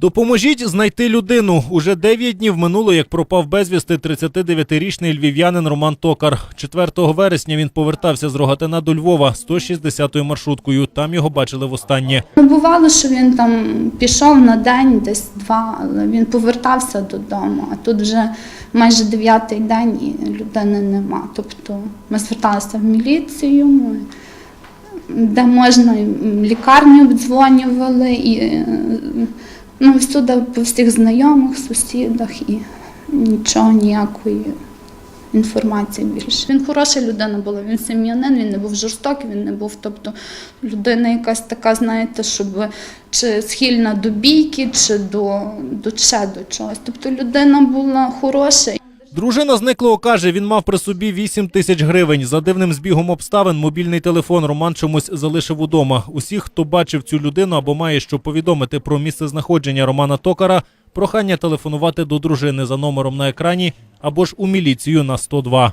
Допоможіть знайти людину. Уже 9 днів минуло, як пропав безвісти 39-річний львів'янин Роман Токар. 4 вересня він повертався з Рогатина до Львова 160-ю маршруткою. Там його бачили востаннє. Ну, бувало, що він там пішов на день, десь два, але він повертався додому, а тут вже майже дев'ятий день і людини нема. Тобто ми зверталися в міліцію, де можна, лікарню обдзвонювали, і е, ну, всюди по всіх знайомих, сусідах і нічого, ніякої. Інформації більше. Він хороша людина була, він сім'янин, він не був жорстокий, він не був, тобто людина якась така, знаєте, щоб чи схильна до бійки, чи до, до ще до чогось. Тобто людина була хороша. Дружина зниклого каже, він мав при собі 8 тисяч гривень. За дивним збігом обставин мобільний телефон Роман чомусь залишив удома. Усіх, хто бачив цю людину або має що повідомити про місце знаходження Романа Токара, прохання телефонувати до дружини за номером на екрані або ж у міліцію на 102.